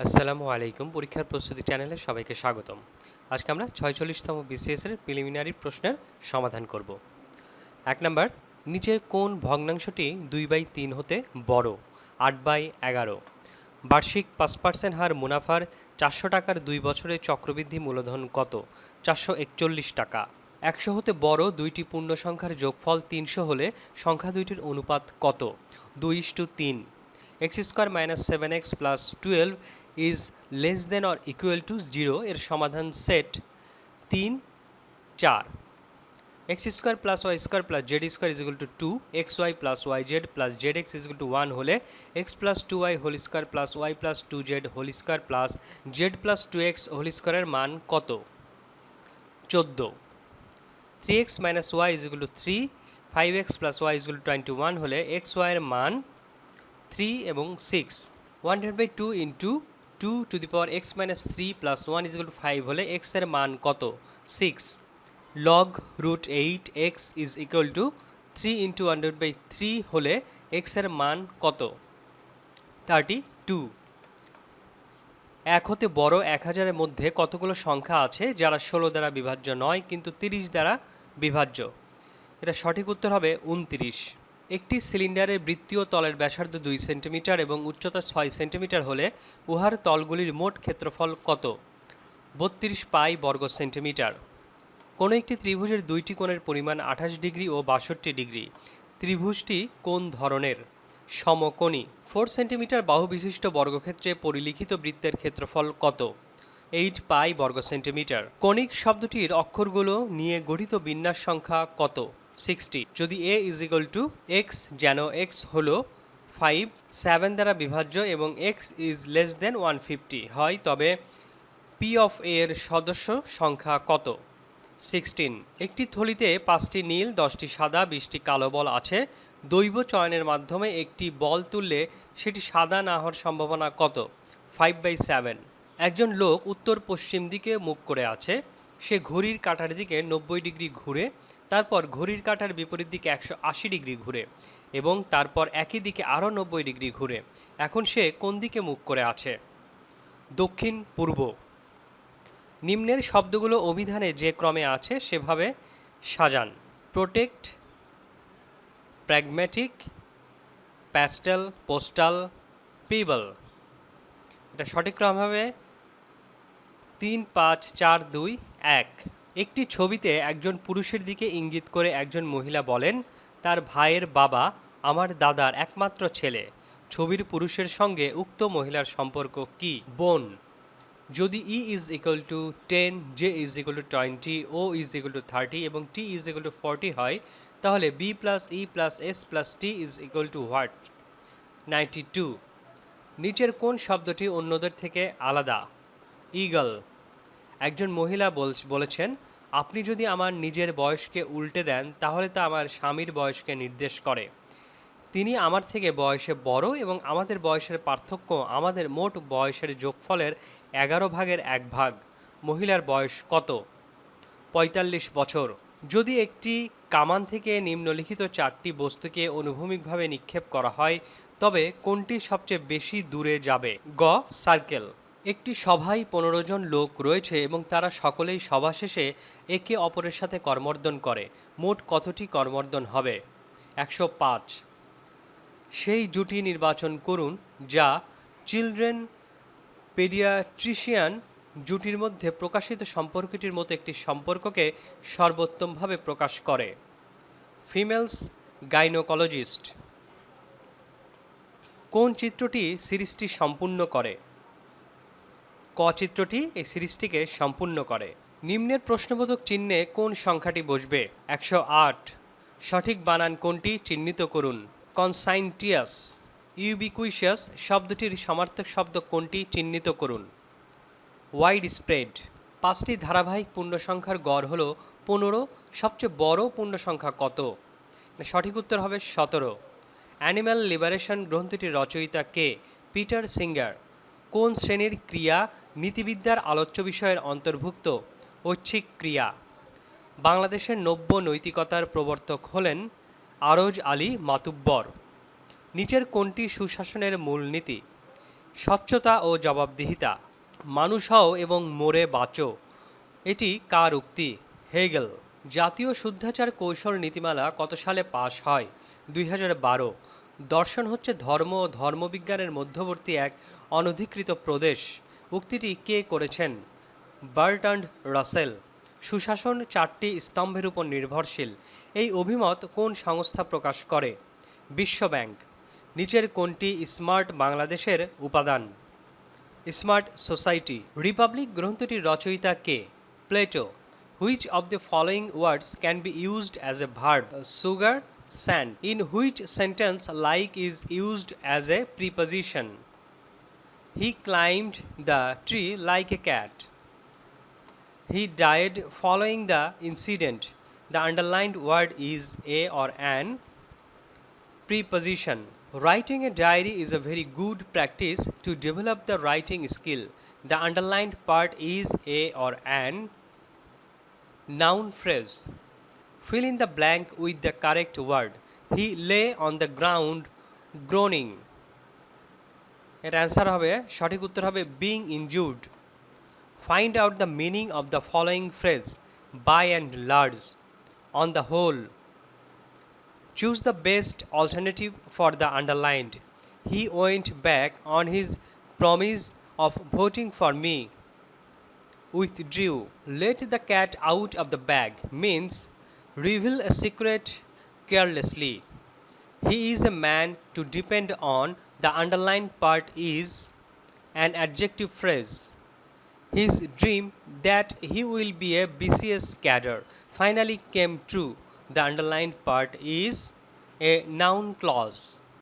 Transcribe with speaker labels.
Speaker 1: আসসালামু আলাইকুম, পরীক্ষার প্রস্তুতি চ্যানেলে সবাইকে স্বাগতম। আজকে আমরা ছয়চল্লিশতম বিসিএস এর প্রিলিমিনারি প্রশ্নের সমাধান করব। এক নম্বর, নিচের কোন ভগ্নাংশটি দুই বাই তিন হতে বড়, আট বাই এগারো? বার্ষিক পাঁচ পার্সেন্ট হার মুনাফার চারশো টাকার দুই বছরের চক্রবৃদ্ধি মূলধন কত? চারশো একচল্লিশ টাকা। একশো হতে বড় দুইটি পূর্ণ সংখ্যার যোগফল তিনশো হলে সংখ্যা দুইটির অনুপাত কত? দুই ইস টু তিন। X square minus seven x plus twelve is less than or equal to zero এর সমাধান সেট তিন, চার। X square plus y square plus z square is equal to two x y plus y z plus z x is equal to one হলে x plus two y whole square plus y plus two z whole square plus z plus two x whole স্কোয়ারের মান কত? চোদ্দ। Three x minus y is equal to three five x plus y is twenty one হলে x ওয়াইয়ের মান three এবং six one divide by two into two two the power x minus three plus one is two five হলে এক্সের মান কত? Six log root eight x is equal to three into divide by three হলে এক্সের মান কত? Thirty two এক হতে বড় এক হাজারের মধ্যে কতগুলো সংখ্যা আছে যারা ষোলো দ্বারা বিভাজ্য নয়, কিন্তু তিরিশ দ্বারা বিভাজ্য? এটা সঠিক উত্তর হবে উনত্রিশ। একটি সিলিন্ডারের বৃত্তীয় তলের ব্যাসার্ধ দুই সেন্টিমিটার এবং উচ্চতা ছয় সেন্টিমিটার হলে উহার তলগুলির মোট ক্ষেত্রফল কত? বত্রিশ পাই বর্গ সেন্টিমিটার। কোনো একটি ত্রিভুজের দুইটি কোণের পরিমাণ আঠাশ ডিগ্রি ও বাষট্টি ডিগ্রি। ত্রিভুজটি কোন ধরনের? সমকোণী। ফোর সেন্টিমিটার বাহু বিশিষ্ট বর্গক্ষেত্রে পরিলিখিত বৃত্তের ক্ষেত্রফল কত? এইট পাই বর্গ সেন্টিমিটার। কণিক শব্দটির অক্ষরগুলো নিয়ে গঠিত বিন্যাস সংখ্যা কত? সিক্সটি যদি A is equal to x যেন এক্স হলো ফাইভ সেভেন দ্বারা বিভাজ্য এবং x is less than one fifty হয় তবে পি অফ এর সদস্য সংখ্যা কত? সিক্সটিন একটি থলিতে পাঁচটি নীল, দশটি সাদা, বিশটি কালো বল আছে। দৈব চয়নের মাধ্যমে একটি বল তুললে সেটি সাদা না হওয়ার সম্ভাবনা কত? ফাইভ বাই সেভেন একজন লোক উত্তর পশ্চিম দিকে মুখ করে আছে। সে ঘড়ির কাঁটার দিকে নব্বই ডিগ্রি ঘুরে তারপর ঘড়ির কাঁটার বিপরীত দিকে একশো আশি ডিগ্রি ঘুরে এবং তারপর একই দিকে আরও নব্বই ডিগ্রি ঘুরে। এখন সে কোন দিকে মুখ করে আছে? দক্ষিণ, পূর্ব। নিম্নের শব্দগুলো অভিধানে যে ক্রমে আছে সেভাবে সাজান। Protect, pragmatic, pastel, postal, pebble. এটা সঠিক ক্রম হবে তিন, পাঁচ, চার, দুই, এক। একটি ছবিতে একজন পুরুষের দিকে ইঙ্গিত করে একজন মহিলা বলেন, তার ভাইয়ের বাবা আমার দাদার একমাত্র ছেলে। ছবির পুরুষের সঙ্গে উক্ত মহিলার সম্পর্ক কি? বোন, যদি E is equal to ten J is equal to twenty O is equal to thirty এবং T is equal to forty হয়, তাহলে B plus E plus S plus T is equal to what ninety two নিচের কোন শব্দটি অন্যদের থেকে আলাদা? Eagle একজন মহিলা বল- বলেছেন, আপনি যদি আমার নিজের বয়সকে উল্টে দেন, তাহলে তা আমার স্বামীর বয়সকে নির্দেশ করে। তিনি আমার থেকে বয়সে বড় এবং আমাদের বয়সের পার্থক্য আমাদের মোট বয়সের যোগফলের এগারো ভাগের এক ভাগ। মহিলার বয়স কত? পঁয়তাল্লিশ বছর। যদি একটি কামান থেকে নিম্নলিখিত চারটি বস্তুকে অনুভূমিকভাবে নিক্ষেপ করা হয়, তবে কোনটি সবচেয়ে বেশি দূরে যাবে? গ. সার্কেল। একটি সভায় পনেরো জন লোক রয়েছে এবং তারা সকলেই সভা শেষে একে অপরের সাথে কর্মর্দন করে। মোট কতটি কর্মর্দন হবে? একশো পাঁচ। সেই জুটি নির্বাচন করুন যা চিলড্রেন পেডিয়াট্রিশিয়ান জুটির মধ্যে প্রকাশিত সম্পর্কটির মতো একটি সম্পর্ককে সর্বোত্তমভাবে প্রকাশ করে। Females gynaecologist. কোন চিত্রটি সিরিজটি সম্পূর্ণ করে? ক চিত্রটি এই সিরিজটিকে সম্পূর্ণ করে। নিম্নের প্রশ্নবোধক চিহ্নে কোন সংখ্যাটি বসবে? একশো আট। সঠিক বানান কোনটি চিহ্নিত করুন। কনসাইনটিয়াস। ইউবিকুইশিয়াস শব্দটির সমার্থক শব্দ কোনটি চিহ্নিত করুন। ওয়াইড স্প্রেড পাঁচটি ধারাবাহিক পূর্ণ সংখ্যার গড় হল পনেরো। সবচেয়ে বড় পূর্ণ সংখ্যা কত? সঠিক উত্তর হবে সতেরো। অ্যানিম্যাল লিবারেশন গ্রন্থটির রচয়িতা কে? Peter singer. কোন শ্রেণির ক্রিয়া নীতিবিদ্যার আলোচ্য বিষয়ের অন্তর্ভুক্ত? ঐচ্ছিক ক্রিয়া। বাংলাদেশের নব্য নৈতিকতার প্রবর্তক হলেন আরজ আলী মাতুব্বর। নিচের কোনটি সুশাসনের মূলনীতি স্বচ্ছতা ও জবাবদিহিতা। মানুষ হও এবং মোরে বাঁচো। এটি কার উক্তি? হেগেল। জাতীয় শুদ্ধাচার কৌশল নীতিমালা কত সালে পাশ হয়? দুই হাজার বারো। দর্শন হচ্ছে ধর্ম ও ধর্মবিজ্ঞানের মধ্যবর্তী এক অনধিকৃত প্রদেশ। উক্তিটি কে করেছেন? বার্টান্ড রাসেল। সুশাসন চারটি স্তম্ভের উপর নির্ভরশীল। এই অভিমত কোন সংস্থা প্রকাশ করে? বিশ্বব্যাংক। নিচের কোনটি স্মার্ট বাংলাদেশের উপাদান? Smart society. রিপাবলিক গ্রন্থটির রচয়িতা কে? Plato. Which of the following words can be used as a verb sugar sand, in which sentence like is used as a preposition. He climbed the tree like a cat. He died following the incident. The underlined word is a or an preposition. Writing a diary is a very good practice to develop the writing skill. The underlined part is a or an noun phrase. Fill in the blank with the correct word. He lay on the ground groaning. এর answer হবে সঠিক উত্তর হবে being injured Find out the meaning of the following phrase by and large. On the whole, choose the best alternative for the underlined. He went back on his promise of voting for me. Withdrew. Let the cat out of the bag means reveal a secret carelessly. He is a man to depend on. The underlined part is an adjective phrase his dream that he will be a BCS cadre finally came true. The underlined part is a noun clause.